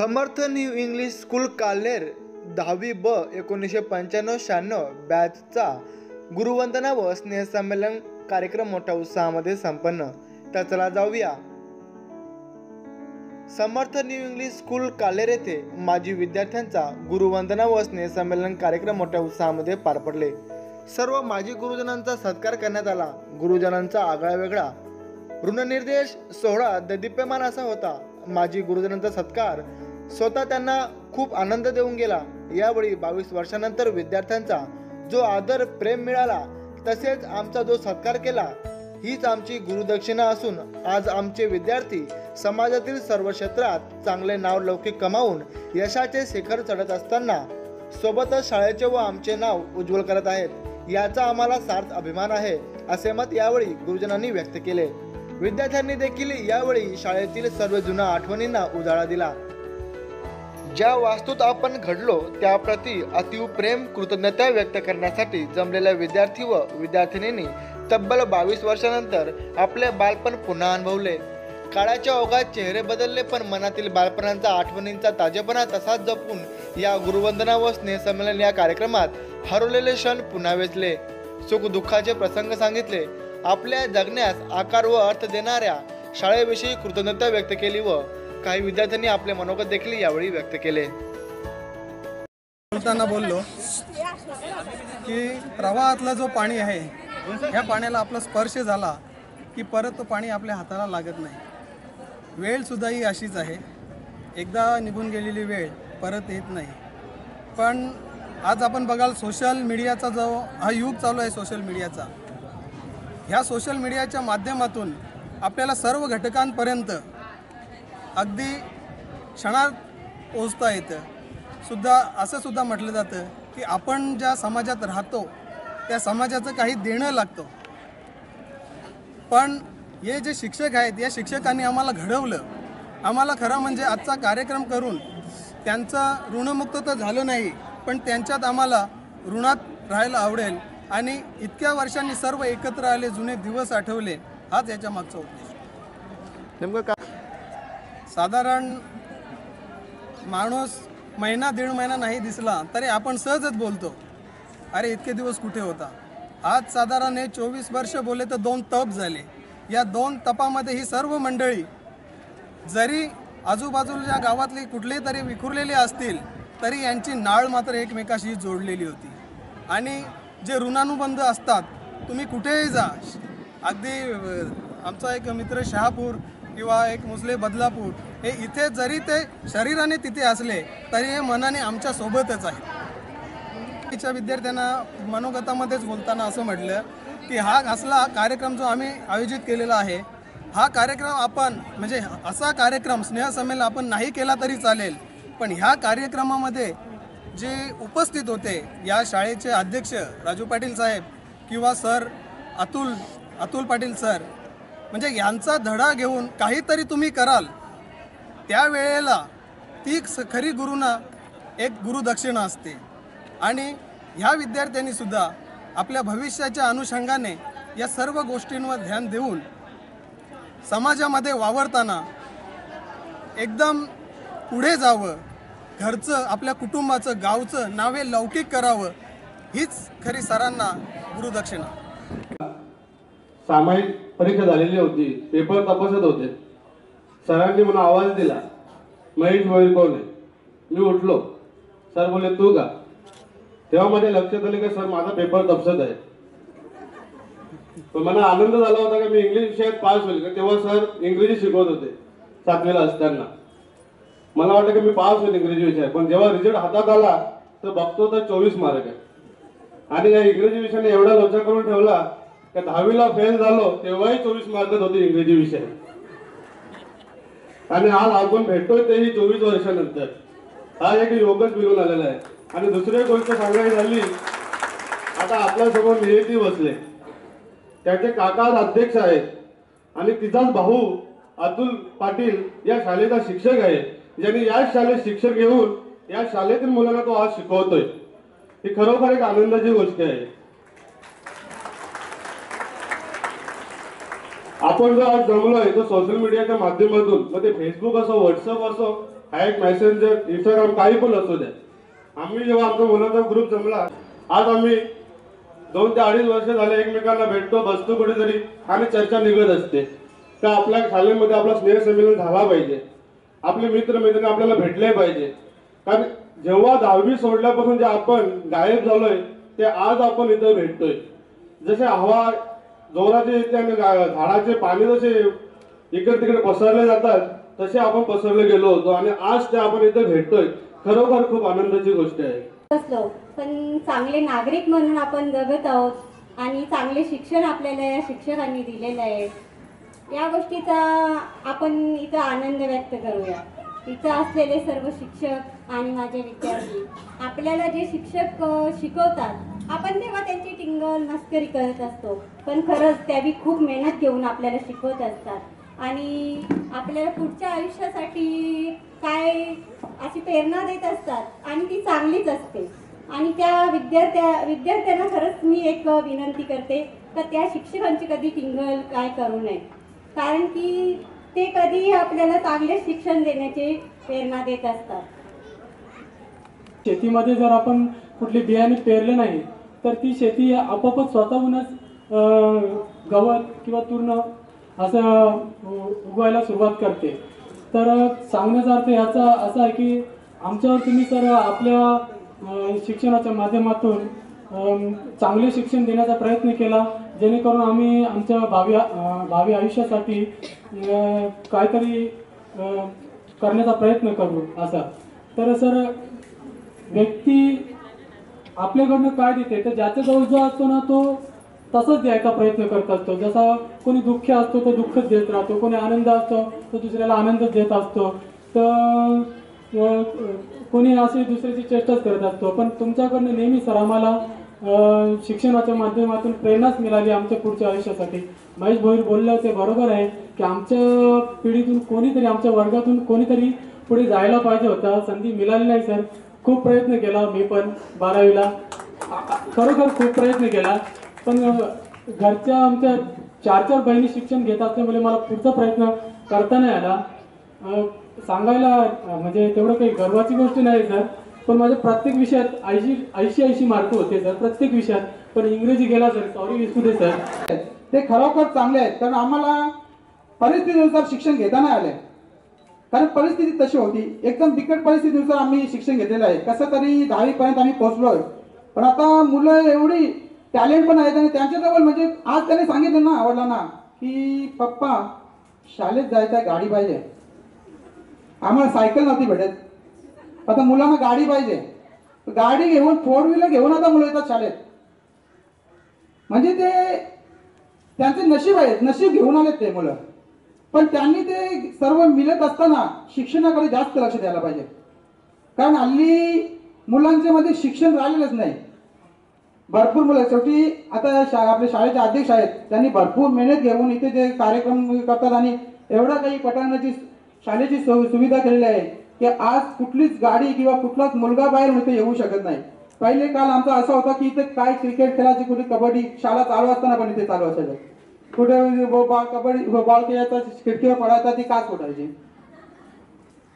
Samarth new English school Kaler दहावी ब एकोणीसशे पंच्याण्णव शहाण्णव बॅचचा गुरुवंदना व स्नेहसंमेलन कार्यक्रम मोठ्या उत्साहामध्ये संपन्न. तर चला जाऊया. Samarth new English school Kaler येथे माजी विद्यार्थ्यांचा गुरुवंदना व स्नेहसंमेलन कार्यक्रम मोठ्या उत्साहामध्ये पार पडले. सर्व माजी गुरुजनांचा सत्कार करण्यात आला. गुरुजनांचा आगळा वेगळा. ऋणनिर्देश सोहळा ददीप्यमान असा होता. माजी गुरुजनांचा सत्कार स्वतः त्यांना खूप आनंद देऊन गेला. यावेळी बावीस वर्षानंतर विद्यार्थ्यांचा जो आदर प्रेम मिळाला तसेच आमचा जो सत्कार केला हीच आमची गुरुदक्षिणा असून आज आमचे विद्यार्थी समाजातील सर्व क्षेत्रात चांगले नाव लौकिक कमावून यशाचे शिखर चढत असताना सोबतच शाळेचे व आमचे नाव उज्ज्वल करत आहेत. याचा आम्हाला सार्थ अभिमान आहे असे मत यावेळी गुरुजनांनी व्यक्त केले. विद्यार्थ्यांनी देखील यावेळी शाळेतील सर्व जुन्या आठवणींना उजाळा दिला. ज्या वास्तूत आपण घडलो त्याप्रती अतिव प्रेम कृतज्ञता व्यक्त करण्यासाठी जमलेल्या विद्यार्थी व विद्यार्थिनींनी तब्बल बावीस वर्षानंतर आपले बालपण पुन्हा अनुभवले. काळाच्या ओघात चेहरे बदलले पण मनातील बालपणांचा आठवणींचा ताजेपणा तसाच जपून या गुरुवंदना व स्नेहसंमेलन या कार्यक्रमात हरवलेले क्षण पुन्हा वेचले. सुख दुःखाचे प्रसंग सांगितले. आपल्या जगण्यास आकार व अर्थ देणाऱ्या शाळेविषयी कृतज्ञता व्यक्त केली व काही विद्यार्थ्यांनी आपले मनोगत देखील यावेळी व्यक्त केले. बोलताना बोललो की प्रवाहातलं जो पाणी आहे ह्या पाण्याला आपला स्पर्श झाला की परत तो पाणी आपल्या हाताला लागत नाही. वेळसुद्धा ही अशीच आहे. एकदा निघून गेलेली वेळ परत येत नाही. पण आज आपण बघाल सोशल मीडियाचा जो हा युग चालू आहे सोशल मीडियाचा ह्या सोशल मीडियाच्या माध्यमातून आपल्याला सर्व घटकांपर्यंत अगदी क्षणात पोचता येतं. सुद्धा असं सुद्धा म्हटलं जातं की आपण ज्या समाजात राहतो त्या समाजाचं काही देणं लागतं. पण हे जे शिक्षक आहेत या शिक्षकांनी आम्हाला घडवलं. आम्हाला खरं म्हणजे आजचा कार्यक्रम करून त्यांचं ऋणमुक्त तर झालं नाही पण त्यांच्यात आम्हाला ऋणात राहायला आवडेल आणि इतक्या वर्षांनी सर्व एकत्र आले जुने दिवस आठवले हाच याच्या मागचा उद्देश. नेमकं का साधारण माणूस महिना दीड महिना नाही दिसला तरी आपण सहजच बोलतो अरे इतके दिवस कुठे होता? आज साधारण हे चोवीस वर्ष बोलले तर दोन तप झाले. या दोन तपामध्ये ही सर्व मंडळी जरी आजूबाजूच्या गावातली कुठली तरी विखुरलेली असतील तरी यांची नाळ मात्र एकमेकाशी जोडलेली होती. आणि जे ऋणानुबंध असतात तुम्ही कुठेही जा. अगदी आमचा एक मित्र शहापूर किंवा एक मुसले बदलापूर हे इथे जरी ते शरीराने तिथे असले तरी हे मनाने आमच्या सोबतच आहे तिच्या विद्यार्थ्यांना मनोगतामध्येच बोलताना असं म्हटलं की हा असला कार्यक्रम जो आम्ही आयोजित केलेला आहे हा कार्यक्रम आपण म्हणजे असा कार्यक्रम स्नेहसंमेलन आपण नाही केला तरी चालेल पण ह्या कार्यक्रमामध्ये जे उपस्थित होते या शाळेचे अध्यक्ष राजू पाटील साहेब किंवा सर अतुल अतुल पाटील सर म्हणजे यांचा धडा घेऊन काहीतरी तुम्ही कराल त्यावेळेला ती स- खरी गुरुना एक गुरुदक्षिणा असते. आणि ह्या विद्यार्थ्यांनी सुद्धा आपल्या भविष्याच्या अनुषंगाने या सर्व गोष्टींवर ध्यान देऊन समाजामध्ये वावरताना एकदम पुढे जावं घरचं आपल्या कुटुंबाचं गावचं नावे लौकिक करावं हीच खरी सरांना गुरुदक्षिणा सामायिक परीक्षा झालेली होती. पेपर तपासत होते. सरांनी मला आवाज दिला. महेश वैर कोण आहे मी उठलो. सर बोलले तू का? तेव्हा माझ्या लक्षात आले की सर माझा पेपर तपसत आहे. पण मला आनंद झाला होता की मी इंग्लिश विषयात पास होईल. का तेव्हा सर इंग्रजी शिकवत होते सातवीला असताना. मला वाटलं की मी पास होईल इंग्रजी विषयात पण जेव्हा रिझल्ट हातात आला तर बघतो तर चोवीस मार्क आहे. आणि या इंग्रजी विषयाने एवढा लोचा करून ठेवला का दहावीला फेल झालो तेव्हाही चोवीस मार्कच होते इंग्रजी विषय. आणि आज आपण भेटतोय तेही चोवीस वर्षानंतर. हा एक योगच मिळून आलेला आहे. आणि दुसरी गोष्ट सांगायची झाली आता आपल्यासमोर नियती बसले. त्याचे काका अध्यक्ष आहेत. आणि तिचाच भाऊ अतुल पाटील या शाळेचा शिक्षक आहे. ज्यांनी याच शाळेत शिक्षक घेऊन या शाळेतील मुलांना तो आज शिकवतोय. ही खरोखर एक आनंदाची गोष्ट आहे. आपण जो आज जमलोय तो सोशल मीडियाच्या माध्यमातून मग ते फेसबुक असो व्हॉट्सअप असो हॅक एक मेसेंजर इंस्टाग्राम काही पण असू द्या. आम्ही जेव्हा आमचा मुलांचा ग्रुप जमला आज आम्ही दोन ते अडीच वर्ष झाले एकमेकांना भेटतो बसतो कुठेतरी आणि चर्चा निघत असते. तर आपल्या शाळेमध्ये आपला स्नेहसंमेलन झाला पाहिजे. आपले मित्र मैत्रिणी आपल्याला भेटले पाहिजे. कारण जेव्हा दहावी सोडल्यापासून जे आपण गायब झालोय ते आज आपण इथं भेटतोय. जसे हवा जोराचे झाडाचे पाणी जसे इकडे तिकडे पसरले जातात तसे आपण पसरले गेलो होतो आणि आज ते आपण इथे भेटतोय. खरोखर खूप आनंदाची गोष्ट आहे. असलो. पण चांगले नागरिक म्हणून आपण जगत आहोत आणि चांगले शिक्षण आपल्याला या शिक्षकांनी दिलेलं आहे. या गोष्टीचा आपण इथं आनंद व्यक्त करूया. इथं असलेले सर्व शिक्षक आणि माझे विद्यार्थी आपल्याला जे शिक्षक शिकवतात आपण तेव्हा त्यांची टिंगल मस्करी करत असतो. पण खरंच त्या बी खूप मेहनत घेऊन आपल्याला शिकवत असतात. आणि आपल्याला पुढच्या आयुष्यासाठी काय अशी प्रेरणा देत असतात आणि ती चांगलीच असते. आणि त्या विद्यार्थ्या विद्यार्थ्यांना खरंच मी एक विनंती करते का त्या शिक्षकांची कधी टिंगल काय करू नये. कारण की ते कधीही आपल्याला चांगले शिक्षण देण्याची प्रेरणा देत असतात. शेतीमध्ये जर आपण कुठले बियाणे पेरले नाही तर ती शेती आपोआपच स्वतःहूनच गवत किंवा तूर्ण असं उ- उगवायला सुरुवात करते. तर सांगण्याचा अर्थ ह्याचा असा आहे की आमच्यावर तुम्ही सर आपल्या शिक्षणाच्या माध्यमातून चांगले शिक्षण देण्याचा प्रयत्न केला जेणेकरून आम्ही आमच्या भावी भावी आयुष्यासाठी काहीतरी करण्याचा प्रयत्न करू असा. तर सर व्यक्ती आपल्याकडनं काय देते? तर ज्याच्याजवळ जो असतो ना तो तसंच द्यायचा प्रयत्न करत असतो. जसा कोणी दुःख असतो तो दुःखच देत राहतो. कोणी आनंद असतो तो दुसऱ्याला आनंदच देत असतो. तर कोणी असे दुसऱ्याची चेष्टाच करत असतो. पण तुमच्याकडनं नेहमी सर आम्हाला शिक्षणाच्या माध्यमातून प्रेरणाच मिळाली आमच्या पुढच्या आयुष्यासाठी. महेश भोईर बोललं ते बरोबर आहे की आमच्या पिढीतून कोणीतरी आमच्या वर्गातून कोणीतरी पुढे जायला पाहिजे होता. संधी मिळाली नाही सर. खूप प्रयत्न केला मी पण बारावीला. खरोखर खूप प्रयत्न केला. पण घरच्या आमच्या चार चार बहिणी शिक्षण घेत असल्यामुळे मला पुढचा प्रयत्न करता नाही आला. सांगायला म्हणजे तेवढं काही गर्वाची गोष्ट नाही सर. पण माझ्या प्रत्येक विषयात ऐंशी ऐंशी ऐंशी मार्क होते सर प्रत्येक विषयात. पण इंग्रजी गेला सर. सॉरी विसरू दे सर. ते खरोखर चांगले आहेत. कारण आम्हाला परिस्थितीनुसार शिक्षण घेता नाही आले. कारण परिस्थिती तशी होती. एकदम बिकट परिस्थितीनुसार आम्ही शिक्षण घेतलेलं आहे. कसं तरी दहावीपर्यंत आम्ही पोहोचलोय. पण आता मुलं एवढी टॅलेंट पण आहेत आणि त्यांच्याजवळ म्हणजे आज त्यांनी सांगितलं ना आवडला ना की पप्पा शाळेत जायचं आहे गाडी पाहिजे. आम्हाला सायकल नव्हती भेटत. आता मुलांना गाडी पाहिजे. गाडी घेऊन फोर व्हीलर घेऊन आता मुलं येतात शाळेत. म्हणजे ते त्यांचे नशीब आहेत. नशीब घेऊन आलेत ते मुलं. पण त्यांनी ते सर्व मिळत असताना शिक्षणाकडे जास्त लक्ष द्यायला पाहिजे. कारण हल्ली मुलांच्या मध्ये शिक्षण राहिलेलंच नाही. भरपूर मुलं शेवटी आता शा आपले शाळेचे अध्यक्ष आहेत त्यांनी भरपूर मेहनत घेऊन इथे जे कार्यक्रम करतात आणि एवढा काही पटांगणाची शाळेची सु सुविधा केलेली आहे की आज कुठलीच गाडी किंवा कुठलाच मुलगा बाहेर इथे येऊ शकत नाही. पहिले काल आमचा असा होता की इथे काय क्रिकेट खेळायची कुठे कबड्डी शाळा चालू असताना पण इथे चालू असायचं. कुठे म्हणजे कबड्डी बॉल खेळायचा खिडकीवर पडायचा ती काच सोडायची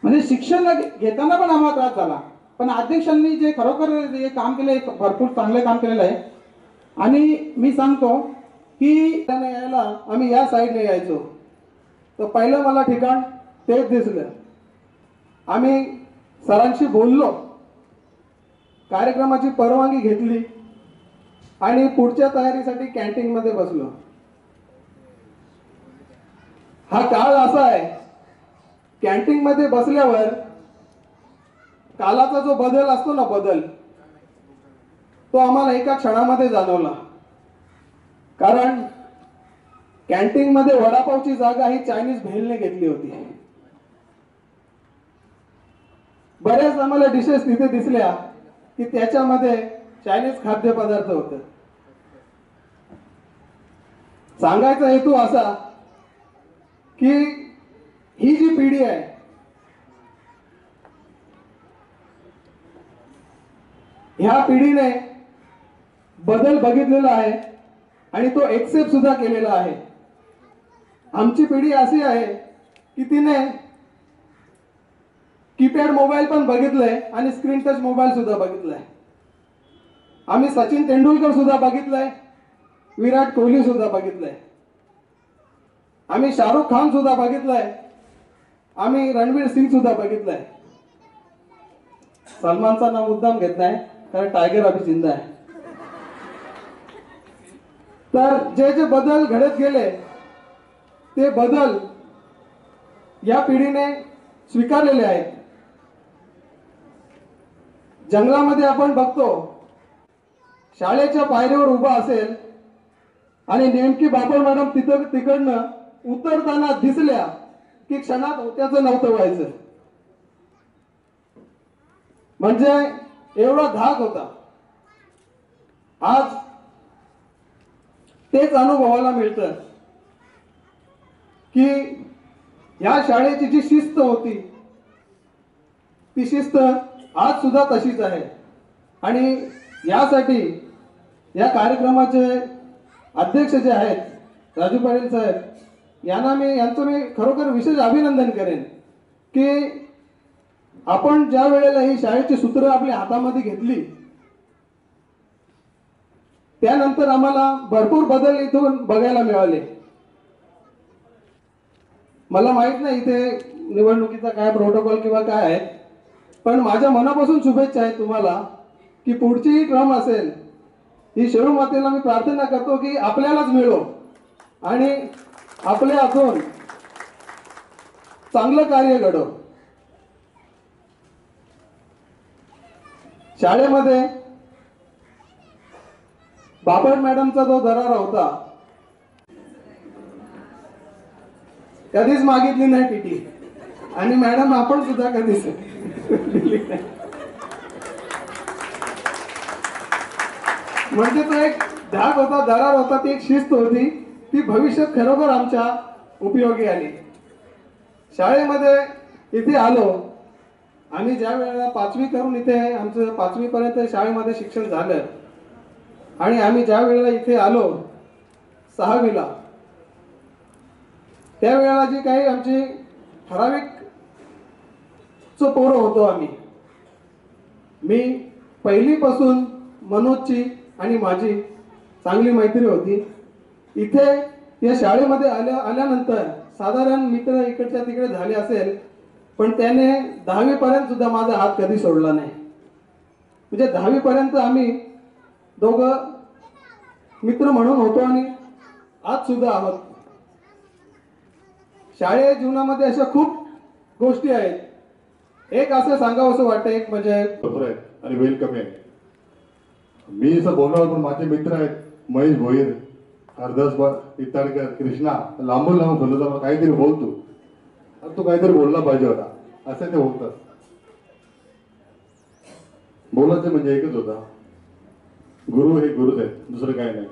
म्हणजे शिक्षण घेताना पण आम्हाला त्रास झाला. पण अध्यक्षांनी जे खरोखर जे काम केलं आहे भरपूर चांगलं काम केलेलं आहे. आणि मी सांगतो की त्यांना यायला आम्ही या साईडने यायचो. तर पहिलं मला ठिकाण तेच दिसलं. आम्ही सरांशी बोललो. कार्यक्रमाची परवानगी घेतली. आणि पुढच्या तयारीसाठी कॅन्टीनमध्ये बसलो. हा काळ असा आहे कॅन्टीन मध्ये बसल्यावर कालाचा जो बदल असतो ना बदल तो आम्हाला एका क्षणामध्ये जाणवला. कारण कॅन्टीन मध्ये वडापावची जागा ही चायनीज भेलने घेतली होती. बऱ्याच आम्हाला डिशेस तिथे दिसल्या की त्याच्यामध्ये चायनीज खाद्यपदार्थ होते. सांगायचा हेतू असा की ही जी पिढी आहे ह्या पिढीने बदल बघितलेला आहे आणि तो एक्सेप्ट सुद्धा केलेला आहे. आमची पिढी अशी आहे की तिने कीपॅड मोबाईल पण बघितलंय आणि स्क्रीन टच मोबाईल सुद्धा बघितलाय. आम्ही सचिन तेंडुलकर सुद्धा बघितलंय विराट कोहली सुद्धा बघितलंय. आम्ही शाहरुख खान सुद्धा बघितलंय. आम्ही रणवीर सिंग सुद्धा बघितलंय. सलमानचा नाव मुद्दाम घेत नाही कारण टायगर अभि जिंदा आहे. तर जे जे बदल घडत गेले ते बदल या पिढीने स्वीकारलेले आहेत. जंगलामध्ये आपण बघतो शाळेच्या पायरीवर उभा असेल आणि नेमकी बाबर मॅडम तिथं तिकडनं उतरताना दिसल्या की क्षणात होत्याचं नव्हतं व्हायचं. म्हणजे एवढा धाक होता. आज तेच अनुभवाला मिळतं की या शाळेची जी शिस्त होती ती शिस्त आज सुद्धा तशीच आहे. आणि यासाठी या कार्यक्रमाचे अध्यक्ष जे आहेत राजू पाटील साहेब यांना मी यांचं मी खरोखर विशेष अभिनंदन करेन की आपण ज्या वेळेला ही शाळेची सूत्र आपल्या हातामध्ये घेतली त्यानंतर आम्हाला भरपूर बदल इथून बघायला मिळाले. मला माहीत नाही इथे निवडणुकीचा काय प्रोटोकॉल किंवा काय आहे पण माझ्या मनापासून शुभेच्छा आहे तुम्हाला की पुढची क्रम असेल ही शेळू मातेला मी प्रार्थना करतो की आपल्यालाच मिळो आणि आपले असून चांगलं कार्य घडव शाळेमध्ये बापट मॅडमचा जो दरारा होता कधीच मागितली नाही टीटी. आणि मॅडम आपण सुद्धा कधीच म्हणजे तो एक धाक होता दरार होता ती एक शिस्त होती. ती भविष्यात खरोखर आमच्या उपयोगी आली. शाळेमध्ये इथे आलो आम्ही ज्या वेळेला पाचवी करून इथे आमचं पाचवीपर्यंत शाळेमध्ये शिक्षण झालं आणि आम्ही ज्या वेळेला इथे आलो सहावीला त्यावेळेला जी काही आमची ठराविक चो पोरं होतो आम्ही. मी पहिलीपासून मनोजची आणि माझी चांगली मैत्री होती. इथे या शाळेमध्ये आल्या आल्यानंतर साधारण मित्र इकडच्या तिकडे झाले असेल पण त्याने दहावीपर्यंत सुद्धा माझा हात कधी सोडला नाही. म्हणजे दहावी पर्यंत आम्ही दोघं मित्र म्हणून होतो आणि आज सुद्धा आहोत. शाळे जीवनामध्ये अशा खूप गोष्टी आहेत. एक असं सांगावं असं वाटतं एक म्हणजे आणि वेल कमी आहे. मी असं बोलणार पण माझे मित्र आहेत महेश भोईर. हरदास बा इताडकर कृष्णा लांबून लांबून ठेवलं तर मला काहीतरी बोलतो. अरे तो काहीतरी बोलला पाहिजे होता. असं ते बोलतात बोलायचं म्हणजे एकच होता. गुरु हे गुरुच आहेत दुसरं काही नाही.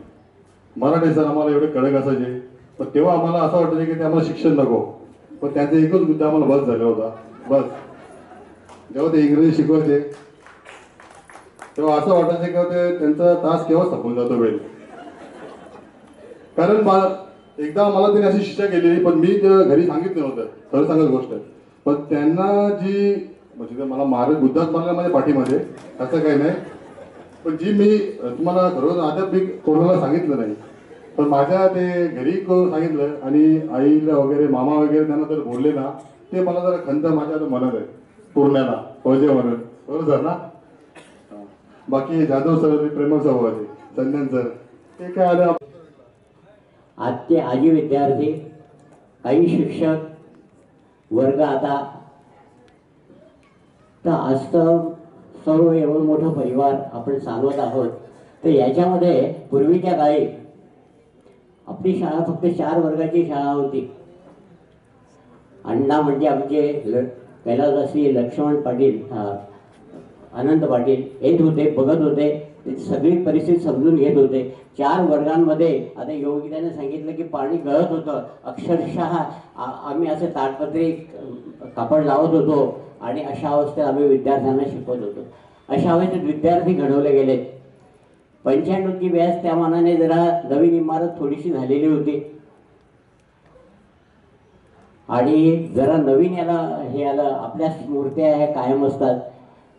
मराठी सर आम्हाला एवढे कडक असायचे. पण तेव्हा आम्हाला असं वाटायचं की ते आम्हाला शिक्षण नको. पण त्यांचा एकच मुद्दा आम्हाला बस झाला होता. बस. जेव्हा ते इंग्रजी शिकवायचे तेव्हा असं वाटायचं की ते त्यांचा तास केव्हा संपून जातो वेळ. कारण मा- एकदा मला त्यांनी अशी शिक्षा केलेली पण मी घरी सांगितलं नव्हतं. खरं सांगत गोष्ट. पण त्यांना जी म्हणजे मला मार बुद्धात मारला माझ्या पाठीमध्ये असं काही नाही. पण जी मी तुम्हाला घररोज आता मी कोणाला सांगितलं नाही पण माझ्या ते घरी सांगितलं आणि आईला वगैरे मामा वगैरे त्यांना जर बोलले ना ते मला जरा खंत माझ्या आता मनात आहे पूर्ण्याला फौजे म्हणून बरोबर सर ना? बाकी जाधव सर प्रेमळ स्वभावाचे चंदन सर. ते काय आलं? आजचे आजी विद्यार्थी काही शिक्षक वर्ग आता. तर आज तर सर्व एवढं मोठं परिवार आपण चालवत आहोत. तर याच्यामध्ये पूर्वीच्या काळी आपली शाळा फक्त चार वर्गाची शाळा होती. अण्णा म्हणजे आमचे ल कैलासवासी लक्ष्मण पाटील आनंद पाटील येत होते बघत होते सगळी परिस्थिती समजून घेत होते. चार वर्गांमध्ये आता योगगीताने सांगितलं की पाणी गळत होतं. अक्षरशः आम्ही असे ताटपत्री कापड लावत होतो आणि अशा अवस्थेत आम्ही विद्यार्थ्यांना शिकवत होतो. अशा अवस्थेत विद्यार्थी घडवले गेलेत पंच्याण्णवची व्यास त्या मानाने जरा नवीन इमारत थोडीशी झालेली होती. आणि जरा नवीन याला हे आलं आपल्या मूर्त्या ह्या कायम असतात.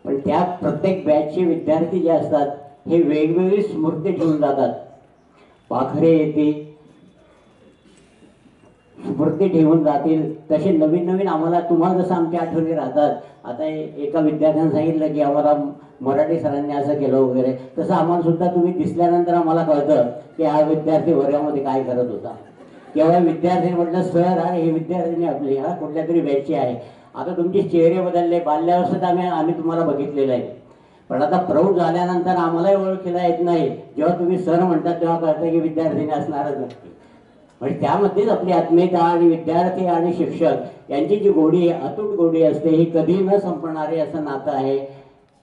पण त्या प्रत्येक बॅचचे विद्यार्थी जे असतात हे वेगवेगळी स्मृती ठेवून जातात. पाखरे येते स्मृती ठेवून जातील. तसे नवीन नवीन आम्हाला तुम्हाला जसं आमच्या आठवणी राहतात. आता एका विद्यार्थ्यानं सांगितलं की आम्हाला मराठी सरांनी असं केलं वगैरे. तसं आम्हाला सुद्धा तुम्ही दिसल्यानंतर आम्हाला कळतं की हा विद्यार्थी वर्गामध्ये काय करत होता. केवळ विद्यार्थी म्हटलं सर हा हे विद्यार्थ्यांनी आपली हा कुठल्या तरी बॅचची आहे. आता तुमचे चेहरे बदलले बाल्यावस्थेत आम्ही आम्ही तुम्हाला बघितलेलं आहे. पण आता प्रौढ झाल्यानंतर आम्हालाही ओळखीला येत नाही. जेव्हा तुम्ही सर म्हणतात तेव्हा कळतं की विद्यार्थीने असणारच नक्की. म्हणजे त्यामध्येच आपली आत्मीयता आणि विद्यार्थी आणि शिक्षक यांची जी गोडी आहे अतूट गोडी असते ही कधी न संपणारे असं नातं आहे.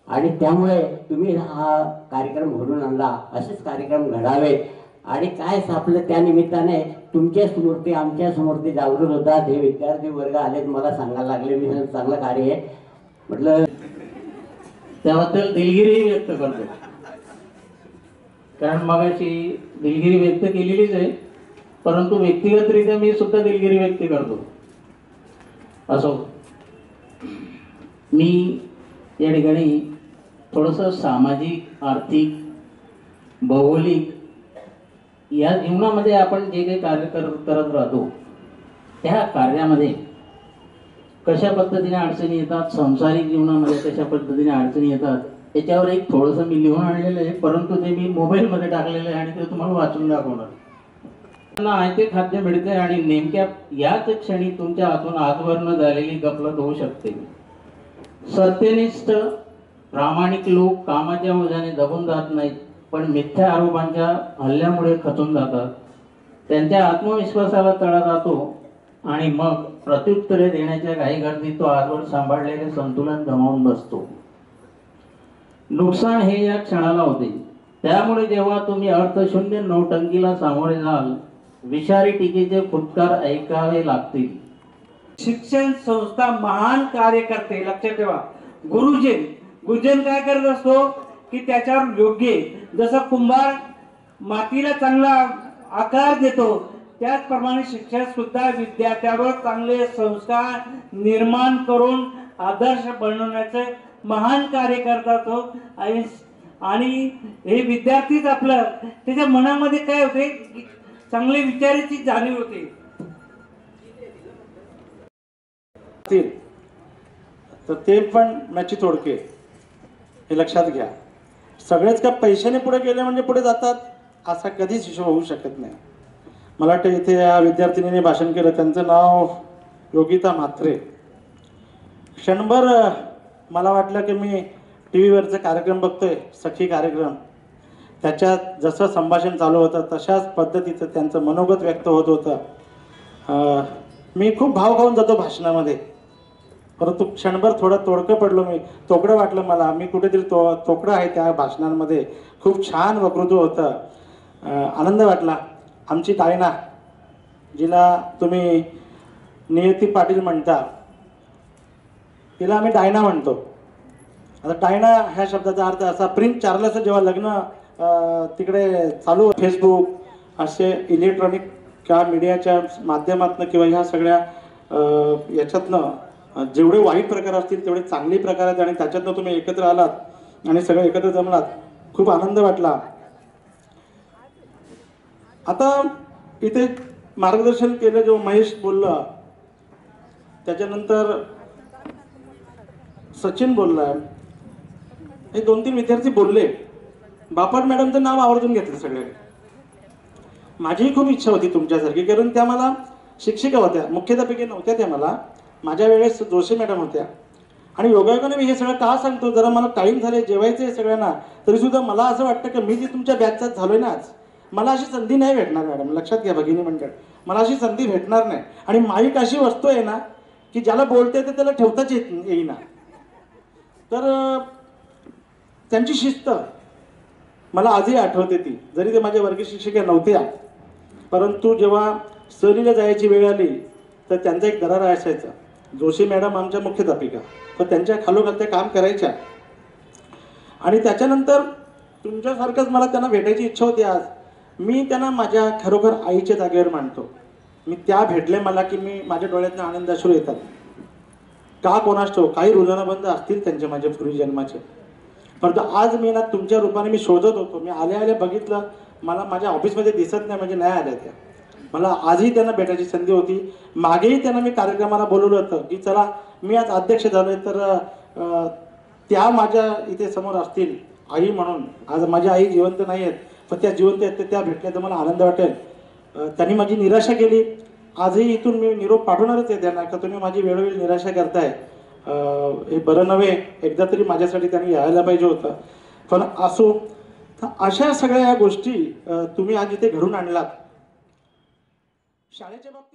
आणि त्यामुळे तुम्ही हा कार्यक्रम घडून आणला असेच कार्यक्रम घडावेत. आणि काय सापलं त्या निमित्ताने तुमच्या स्मृती आमच्या स्मृती जागृत होतात. हे विद्यार्थी वर्ग आलेत मला सांगायला लागले. मी चांगलं कार्य आहे. म्हटलं त्याबद्दल दिलगिरी व्यक्त करतो कारण मगाशी दिलगिरी व्यक्त केलेलीच आहे परंतु व्यक्तिगतरित्या मी सुद्धा दिलगिरी व्यक्त करतो. असो मी या ठिकाणी थोडंसं सामाजिक आर्थिक भौगोलिक या जीवनामध्ये आपण जे काही कार्य करत राहतो त्या कार्यामध्ये कशा पद्धतीने अडचणी येतात? सांसारिक जीवनामध्ये कशा पद्धतीने अडचणी येतात? याच्यावर एक थोडंसं मी लिहून आणलेलं आहे परंतु ते मी मोबाईलमध्ये टाकलेलं आहे आणि ते तुम्हाला वाचून दाखवणार. त्यांना आयते खाद्य मिळते आणि नेमक्या याच क्षणी तुमच्या हातून आजवर्ण झालेली गफलत होऊ शकते. सत्यनिष्ठ प्रामाणिक लोक कामाच्या ओझ्याने दबून जात नाहीत पण मिथ्या आरोपांच्या हल्ल्यामुळे खचून जातात. त्यांच्या आत्मविश्वासाला तडा जातो आणि मग प्रत्युत्तरे देण्याच्या घाई गर्दीत तो आजवर सांभाळलेले संतुलन गमावून बसतो. नुकसान हे या क्षणाला होते. त्यामुळे जेव्हा तुम्ही अर्थशून्य नौटंकीला सामोरे जाल विषारी टीकेचे फुटकार ऐकावे लागतील. शिक्षण संस्था महान कार्य करते लक्षात ठेवा. गुरुजन गुरुजन काय करत असतो? की त्याच्यावर योग्य जसं कुंभार मातीला चांगला आकार देतो त्याचप्रमाणे शिक्षक सुद्धा विद्यार्थ्यावर चांगले संस्कार निर्माण करून आदर्श बनवण्याचे महान कार्य करतात हो. आणि आणि हे विद्यार्थीच आपलं त्याच्या मनामध्ये काय होते? चांगले विचाराची जाणीव होते. तर ते पण मॅची थोडके हे लक्षात घ्या. सगळेच का पैशाने पुढे गेले म्हणजे पुढे जातात असा कधीच हिशोब होऊ शकत नाही. मला वाटतं इथे या विद्यार्थिनीने भाषण केलं. त्यांचं नाव योगिता म्हात्रे. क्षणभर मला वाटलं की मी टी व्हीवरचं कार्यक्रम बघतोय सखी कार्यक्रम. त्याच्यात जसं संभाषण चालू होतं तशाच पद्धतीचं त्यांचं मनोगत व्यक्त होत होतं. मी खूप भाव खाऊन जातो भाषणामध्ये. परंतु क्षणभर थोडं तोडकं पडलो मी. तोकडं वाटलं मला. मी कुठेतरी तो तोकडं आहे त्या भाषणांमध्ये. खूप छान वक्तृत्व होतं. आनंद वाटला. आमची ताईना जिला तुम्ही नियती पाटील म्हणता तिला आम्ही डायना म्हणतो. आता डायना ह्या शब्दाचा अर्थ असा प्रिन्स चार्लसचं जेव्हा लग्न तिकडे चालू फेसबुक असे इलेक्ट्रॉनिक किंवा मीडियाच्या माध्यमातून किंवा ह्या सगळ्या याच्यातनं जेवढे वाईट प्रकार असतील तेवढे चांगले प्रकार आहेत आणि त्याच्यातनं तुम्ही एकत्र आलात आणि सगळे एकत्र जमलात खूप आनंद वाटला. आता इथे मार्गदर्शन केलं जो महेश बोलला त्याच्यानंतर सचिन बोललाय हे दोन तीन विद्यार्थी बोलले. बापट मॅडमचं नाव आवर्जून घेतलं सगळ्यांनी. माझीही खूप इच्छा होती तुमच्यासारखी कारण त्या मला शिक्षिका होत्या मुख्याध्यापिका नव्हत्या त्या मला. माझ्या वेळेस जोशी मॅडम होत्या. आणि योगायोगाने मी हे सगळं का सांगतो? जरा मला टाईम झाले जेवायचं आहे सगळ्यांना. तरीसुद्धा मला असं वाटतं की मी जी तुमच्या बॅचचाच झालोय ना आज मला अशी संधी नाही भेटणार मॅडम. लक्षात घ्या भगिनी मंडळ. मला अशी संधी भेटणार नाही. आणि माईक अशी वस्तू आहे ना की ज्याला बोलते ते त्याला ठेवताच येत येईना. तर त्यांची शिस्त मला आजही आठवते ती. जरी ते माझ्या वर्ग शिक्षिका नव्हत्या परंतु जेव्हा सहलीला जायची वेळ आली तर त्यांचा एक दरारा असायचा. जोशी मॅडम आमच्या मुख्याध्यापिका तर त्यांच्या खालोखाल त्या काम करायच्या. आणि त्याच्यानंतर तुमच्यासारखंच मला त्यांना भेटायची इच्छा होती आज. मी त्यांना माझ्या खरोखर आईच्या जागेवर मानतो. मी त्या भेटले मला की मी माझ्या डोळ्यातनं आनंद अश्रू येतात. का कोणास काही रुजनाबंध असतील त्यांचे माझ्या पूर्वी जन्माचे. परंतु आज मी ना तुमच्या रूपाने मी शोधत होतो. मी आले आले बघितलं मला माझ्या ऑफिसमध्ये दिसत नाही म्हणजे नाही आल्या त्या. मला आजही त्यांना भेटायची संधी होती. मागेही त्यांना मी कार्यक्रमाला बोलवलं होतं की चला मी आज अध्यक्ष झालोय तर त्या माझ्या इथे समोर असतील आई म्हणून. आज माझी आई जिवंत नाही आहेत पण त्या जिवंत आहेत त्या भेटल्या तर मला आनंद वाटेल. त्यांनी माझी निराशा केली. आजही इथून मी निरोप पाठवणारच आहे त्यांना का तुम्ही माझी वेळोवेळी निराशा करताय? हे बरं नव्हे एकदा तरी माझ्यासाठी त्यांनी यायला पाहिजे होतं. पण असो तर अशा सगळ्या या गोष्टी तुम्ही आज इथे घडून आणलात. शाळेच्या बाबतीत